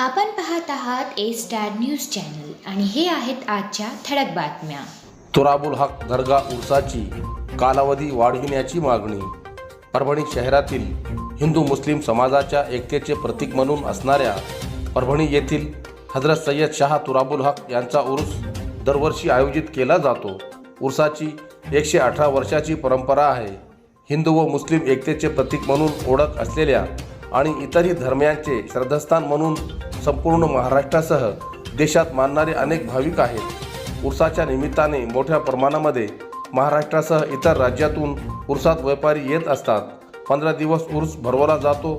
आपण पाहत आहात ए स्टार न्यूज चॅनल आणि हे आहेत आजच्या ठळक बातम्या. तुराबुल हक दर्गा उर्साची कालावधी वाढविण्याची मागणी. परभणी शहरातील हिंदू मुस्लिम समाजाच्या एकतेचे प्रतीक म्हणून असणाऱ्या परभणी येथील हजरत सय्यद शाह तुराबुल हक यांचा उर्स दरवर्षी आयोजित केला जातो. उर्साची एकशे अठरा वर्षाची परंपरा आहे. हिंदू व मुस्लिम एकतेचे प्रतीक म्हणून ओळख असलेल्या आणि इतरही धर्मियांचे श्रद्धास्थान म्हणून संपूर्ण महाराष्ट्रासह देशात मानणारे अनेक भाविक आहेत. उर्साच्या निमित्ताने मोठ्या प्रमाणामध्ये महाराष्ट्रासह इतर राज्यातून उर्सात व्यापारी येत असतात. पंधरा दिवस उर्स भरवला जातो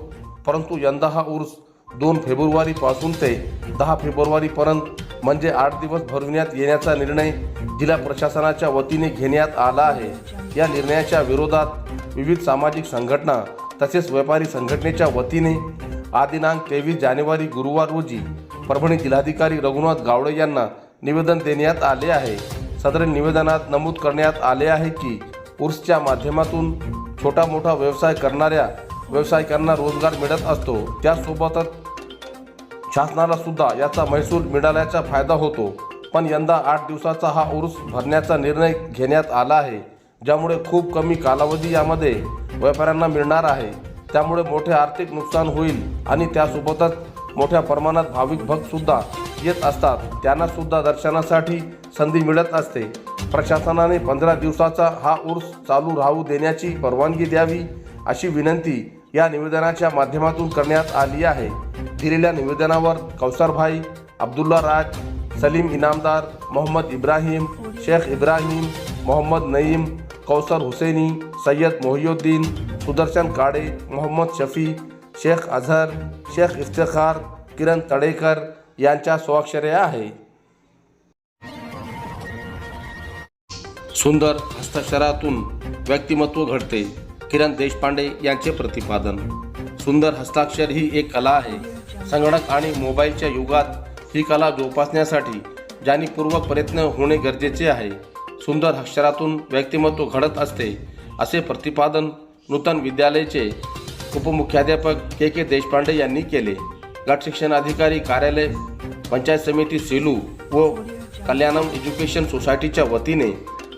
परंतु यंदा हा उर्स दोन फेब्रुवारीपासून ते दहा फेब्रुवारीपर्यंत म्हणजे आठ दिवस भरविण्यात येण्याचा निर्णय जिल्हा प्रशासनाच्या वतीने घेण्यात आला आहे. या निर्णयाच्या विरोधात विविध सामाजिक संघटना तसेच व्यापारी संघटनेच्या वतीने आदिनांक तेवीस जानेवारी गुरुवार रोजी परभणी जिल्हाधिकारी रघुनाथ गावडे यांना निवेदन देण्यात आले आहे. सदर निवेदनात नमूद करण्यात आले आहे की उर्सच्या माध्यमातून छोटा मोठा व्यवसाय करणाऱ्या व्यावसायिकांना रोजगार मिळत असतो. त्यासोबतच शासनाला सुद्धा याचा महसूल मिळाल्याचा फायदा होतो. पण यंदा आठ दिवसाचा हा उर्स भरण्याचा निर्णय घेण्यात आला आहे. ज्यामुळे खूप कमी कालावधी यामध्ये व्यापाऱ्यांना मिळणार आहे. त्यामुळे मोठे आर्थिक नुकसान होईल आणि त्यासोबतच मोठ्या प्रमाणात भाविक भक्तसुद्धा येत असतात. त्यांनासुद्धा दर्शनासाठी संधी मिळत असते. प्रशासनाने पंधरा दिवसाचा हा उर्स चालू राहू देण्याची परवानगी द्यावी अशी विनंती या निवेदनाच्या माध्यमातून करण्यात आली आहे. दिलेल्या निवेदनावर कौसरभाई अब्दुल्ला राज सलीम इनामदार मोहम्मद इब्राहिम शेख इब्राहिम मोहम्मद नईम कौसर हुसैनी सय्यद मोहियुद्दीन सुदर्शन काळे मोहम्मद शफी शेख अझहर शेख इफ्तेखार किरण तडेकर यांच्या स्वाक्षरे आहे. सुंदर हस्ताक्षरातून व्यक्तिमत्व घडते किरण देशपांडे यांचे प्रतिपादन. सुंदर हस्ताक्षर ही एक कला आहे. संगणक आणि मोबाईलच्या युगात ही कला जोपासण्यासाठी जाणीवपूर्वक प्रयत्न होणे गरजेचे आहे. सुंदर अक्षरातून व्यक्तिमत्व घडत असते असे प्रतिपादन नूतन विद्यालयाचे उपमुख्याध्यापक के के देशपांडे यांनी केले. गट शिक्षण अधिकारी कार्यालय पंचायत समिती सेलू व कल्याणम एज्युकेशन सोसायटीच्या वतीने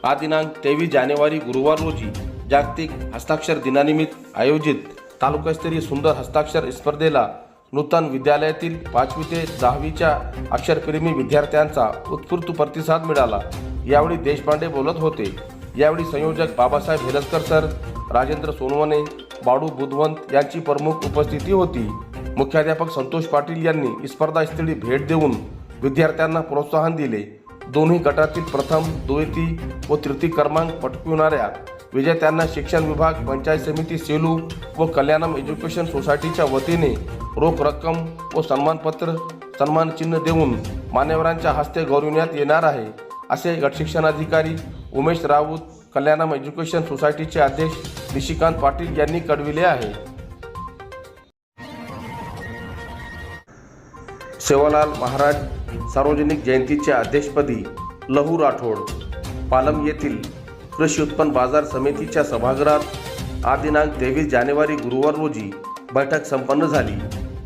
हा दिनांक तेवीस जानेवारी गुरुवार रोजी जागतिक हस्ताक्षर दिनानिमित्त आयोजित तालुकास्तरीय सुंदर हस्ताक्षर स्पर्धेला नूतन विद्यालयातील पाचवी ते दहावीच्या अक्षरप्रेमी विद्यार्थ्यांचा उत्स्फूर्त प्रतिसाद मिळाला. यावेळी देशपांडे बोलत होते. यावेळी संयोजक बाबासाहेब हेलसकर सर राजेंद्र सोनवणे बाडू बुधवंत यांची प्रमुख उपस्थिती होती. मुख्याध्यापक संतोष पाटील यांनी स्पर्धास्थळी भेट देऊन विद्यार्थ्यांना प्रोत्साहन दिले. दोन्ही गटातील प्रथम द्वितीय व तृतीय क्रमांक पटकविणाऱ्या विजेत्यांना शिक्षण विभाग पंचायत समिती सेलू व कल्याणम एज्युकेशन सोसायटीच्या वतीने रोख रक्कम व सन्मानपत्र सन्मानचिन्ह देऊन मान्यवरांच्या हस्ते गौरविण्यात येणार आहे. असे गटशिक्षणाधिकारी उमेश राऊत कल्याणम एज्युकेशन सोसायटीचे अध्यक्ष निशिकांत पाटील यांनी कळविले आहे. सेवालाल महाराज सार्वजनिक जयंतीच्या अध्यक्षपदी लहू राठोड पालम येथील कृषी उत्पन्न बाजार समितीच्या सभागृहात आज दिनांक तेवीस जानेवारी गुरुवार रोजी बैठक संपन्न झाली.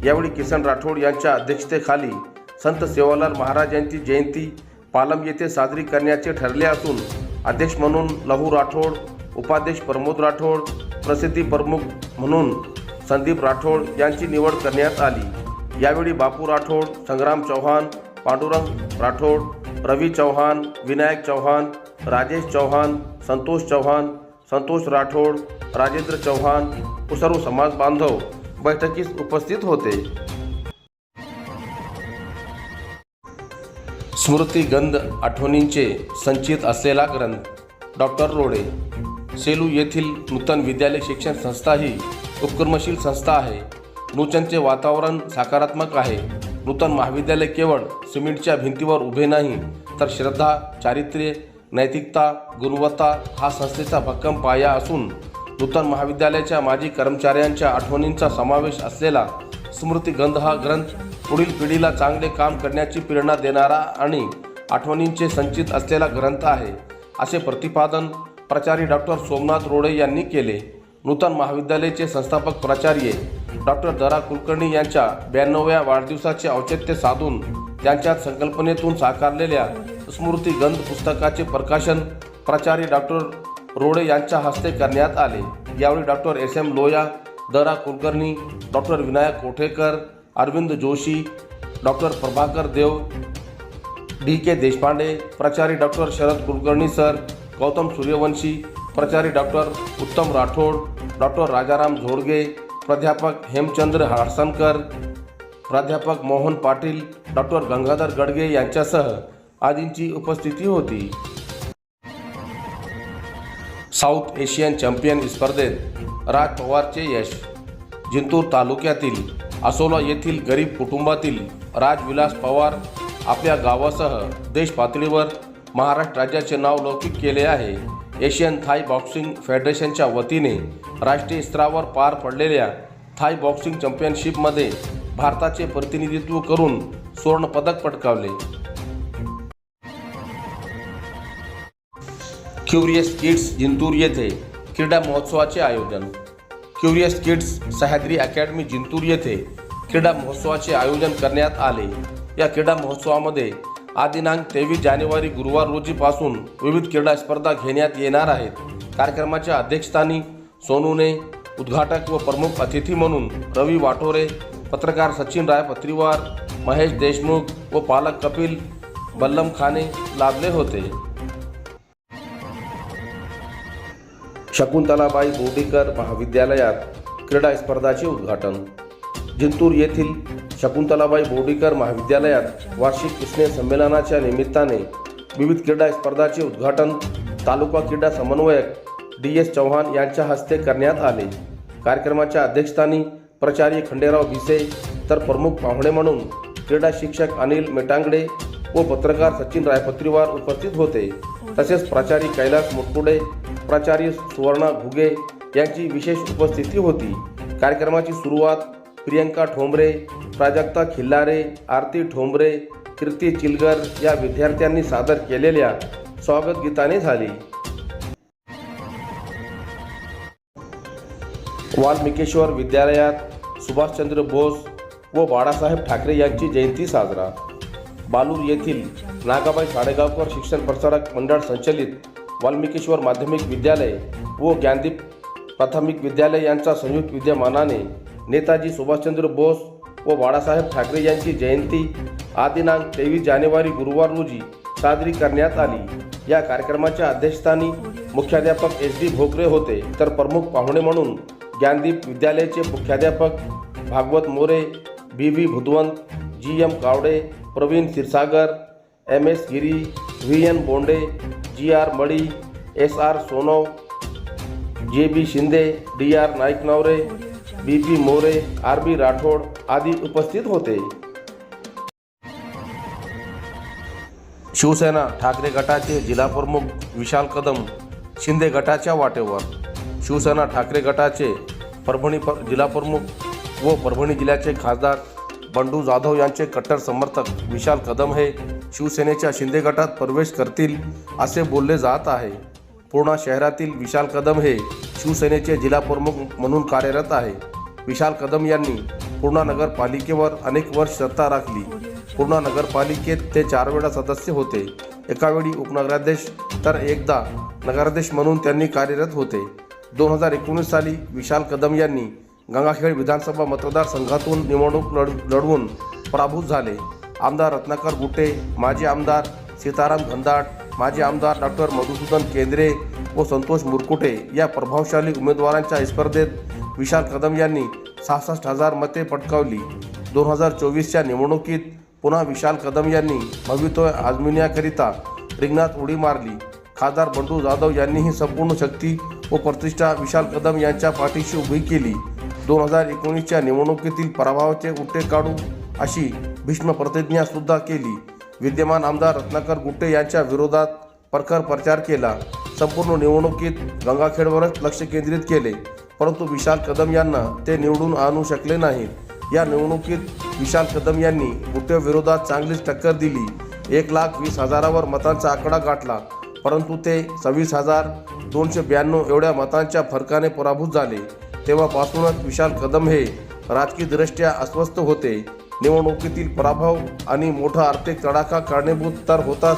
यावेळी किसन राठोड यांच्या अध्यक्षतेखाली संत सेवालाल महाराज यांची जयंती पालम येथे साजरी करण्याचे ठरले असून अध्यक्ष म्हणून लहू राठोड उपाध्यक्ष प्रमोद राठोड प्रसिद्धी प्रमुख म्हणून संदीप राठोड यांची निवड करण्यात आली. यावेळी बापू राठोड संग्राम चौहान पांडुरंग राठोड रवी चौहान विनायक चौहान राजेश चौहान संतोष चौहान संतोष राठोड राजेंद्र चौहान व सर्व समाज बांधव बैठकीस उपस्थित होते. स्मृती गंध आठवणींचे संचित असलेला ग्रंथ डॉक्टर रोडे सेलू येथील नूतन विद्यालय शिक्षण संस्था ही उपक्रमशील संस्था आहे. नूतनचे वातावरण सकारात्मक आहे. नूतन महाविद्यालय केवळ सिमेंटच्या भिंतीवर उभे नाही तर श्रद्धा चारित्र्य नैतिकता गुणवत्ता हा संस्थेचा भक्कम पाया असून नूतन महाविद्यालयाच्या माजी कर्मचाऱ्यांच्या आठवणींचा समावेश असलेला स्मृतिगंध हा ग्रंथ पुढील पिढीला चांगले काम करण्याची प्रेरणा देणारा आणि आठवणींचे संचित असलेला ग्रंथ आहे असे प्रतिपादन प्राचार्य डॉक्टर सोमनाथ रोडे यांनी केले. नूतन महाविद्यालयाचे संस्थापक प्राचार्य डॉक्टर दरा कुलकर्णी यांच्या ब्याण्णव्या वाढदिवसाचे औचित्य साधून त्यांच्या संकल्पनेतून साकारलेल्या स्मृतिगंध पुस्तकाचे प्रकाशन प्राचार्य डॉक्टर रोडे यांच्या हस्ते करण्यात आले. यावेळी डॉक्टर एस. एम. लोया दरा Kulkarni doctor Vinayak Kothekar Arvind Joshi doctor Prabhakar Dev D K Deshpande प्राचार्य डॉक्टर शरद कुलकर्णी सर गौतम सूर्यवंशी प्राचार्य डॉक्टर उत्तम राठोड डॉक्टर राजाराम झोडगे प्राध्यापक हेमचंद्र हाडसनकर प्राध्यापक मोहन पाटील डॉक्टर गंगाधर गडगे यांच्यासह आदींची उपस्थिती होती. साऊथ एशियन चॅम्पियन स्पर्धेत राज पवारचे यश. जिंतूर तालुक्यातील असोला येथील गरीब कुटुंबातील राजविलास पवार आपल्या गावासह देश पातळीवर महाराष्ट्र राज्याचे नाव लौकिक केले आहे. एशियन थाय बॉक्सिंग फेडरेशनच्या वतीने राष्ट्रीय स्तरावर पार पडलेल्या थाय बॉक्सिंग चॅम्पियनशिपमध्ये भारताचे प्रतिनिधित्व करून सुवर्णपदक पटकावले. क्युरियस किड्स जिंतूर येथे क्रीडा महोत्सवाचे आयोजन. Curious kids Sahyadri academy Jintur येथे क्रीडा महोत्सवाचे आयोजन करण्यात आले. या क्रीडा महोत्सवामध्ये आदिनांक तेवीस जानेवारी गुरुवार रोजीपासून विविध क्रीडा स्पर्धा घेण्यात येणार आहेत. कार्यक्रमाच्या अध्यक्षस्थानी सोनूने उद्घाटक व प्रमुख अतिथी म्हणून रवी वाटोरे पत्रकार सचिन राय पत्रीवार महेश देशमुख व पालक कपिल बल्लम खाने लाभले होते. शकुंतलाबाई गोडीकर महाविद्यालयात क्रीडा स्पर्धाचे उद्घाटन. जिंतूर येथील शकुंतलाबाई बोर्डीकर महाविद्यालयात वार्षिक कृष्णे संमेलनाच्या निमित्ताने विविध क्रीडा स्पर्धाचे उद्घाटन तालुका क्रीडा समन्वयक डी एस चव्हाण यांच्या हस्ते करण्यात आले. कार्यक्रमाच्या अध्यक्षस्थानी प्राचार्य खंडेराव भिसे तर प्रमुख पाहुणे म्हणून क्रीडा शिक्षक अनिल मेटांगडे व पत्रकार सचिन रायपत्रीवार उपस्थित होते. तसेच प्राचार्य कैलास मुटकुडे प्राचार्य सुवर्णा घुगे यांची विशेष उपस्थिती होती. कार्यक्रमाची सुरुवात प्रियंका ठोंबरे प्राजक्ता खिल्लारे आरती ठोंबरे कीर्ती चिलगर या विद्यार्थ्यांनी सादर केलेल्या स्वागत गीताने झाली. वाल्मिकेश्वर विद्यालयात सुभाषचंद्र बोस व बाळासाहेब ठाकरे यांची जयंती साजरा. बालूर येथील नागाबाई साडेगावकर शिक्षण प्रसारक मंडळ संचलित वाल्मिकेश्वर माध्यमिक विद्यालय व ज्ञानदीप प्राथमिक विद्यालय यांचा संयुक्त विद्यमानाने नेताजी सुभाषचंद्र बोस व बाळासाहेब ठाकरे यांची जयंती आदिनांक तेवीस जानेवारी गुरुवार रोजी साजरी करण्यात आली. या कार्यक्रमाच्या अध्यक्षस्थानी मुख्याध्यापक एस डी भोकरे होते. तर प्रमुख पाहुणे म्हणून ज्ञानदीप विद्यालयाचे मुख्याध्यापक Bhagwat More B V Bhudwant G M Kawade Pravin Kshirsagar M S Giri V N Bonde G R Mali S R Sonav J B Shinde D R Naiknaware B P More R B Rathod आदी उपस्थित होते. शिवसेना ठाकरे गटाचे जिल्हाप्रमुख विशाल कदम शिंदे गटाच्या वाटेवर. शिवसेना ठाकरे गटाचे परभणी पर जिल्हाप्रमुख व परभणी जिल्ह्याचे खासदार बंडू जाधव यांचे कट्टर समर्थक विशाल कदम हे शिवसेनेच्या शिंदे गटात प्रवेश करतील असे बोलले जात आहे. पूर्णा शहरातील विशाल कदम हे शिवसेनेचे जिल्हाप्रमुख म्हणून कार्यरत आहे. विशाल कदम यांनी पूर्णा नगरपालिकेवर अनेक वर्ष सत्ता राखली. पूर्णा नगरपालिकेत ते चार वेळा सदस्य होते. एकावेळी उपनगराध्यक्ष तर एकदा नगराध्यक्ष म्हणून त्यांनी कार्यरत होते. दोन हजार एकोणीस साली विशाल कदम यांनी गंगाखेड विधानसभा मतदारसंघातून निवडणूक लढ लढवून पराभूत झाले. आमदार रत्नाकर गुटे माजी आमदार सीताराम घनदाट माजी आमदार डॉक्टर मधुसूदन केंद्रे व संतोष मुरकुटे या प्रभावशाली उमेदवारांच्या स्पर्धेत विशाल कदम यांनी सहासष्ट हजार मते पटकावली. दोन हजार चोवीसच्या निवडणुकीत पुन्हा विशाल कदम यांनी भवितव्य आजमिण्याकरिता रिंगणात उडी मारली. खासदार बंडू जाधव यांनीही संपूर्ण शक्ती व प्रतिष्ठा विशाल कदम यांच्या पाठीशी उभी केली. दोन हजार एकोणीसच्या निवडणुकीतील पराभवाचे उट्टे काढू अशी भीष्म प्रतिज्ञा सुद्धा केली. विद्यमान आमदार रत्नाकर गुट्टे यांच्या विरोधात प्रखर प्रचार केला. संपूर्ण निवडणुकीत गंगाखेडवरच लक्ष केंद्रित केले. परंतु विशाल कदम यांना ते निवडून आणू शकले नाहीत. या निवडणुकीत विशाल कदम यांनी गुट्टे विरोधात चांगलीच टक्कर दिली. एक लाख वीस हजारावर मतांचा आकडा गाठला. परंतु ते सव्वीस हजार दोनशे ब्याण्णव एवढ्या मतांच्या फरकाने पराभूत झाले. तेव्हापासूनच विशाल कदम हे राजकीय दृष्ट्या अस्वस्थ होते. निवडणुकीतील पराभव आणि मोठा आर्थिक तडाखा कारणीभूत तर होतात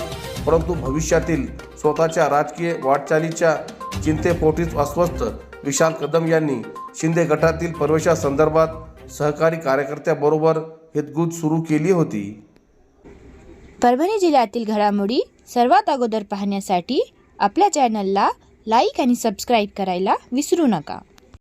परंतु भविष्यातील स्वतःच्या राजकीय वाटचालीच्या चिंतेपोटीच अस्वस्थ विशाल कदम यांनी शिंदे गटातील प्रवेशासंदर्भात सहकारी कार्यकर्त्याबरोबर हितगुज सुरू केली होती. परभणी जिल्ह्यातील घडामोडी सर्वात अगोदर पाहण्यासाठी आपल्या चॅनलला लाईक आणि सबस्क्राईब करायला विसरू नका.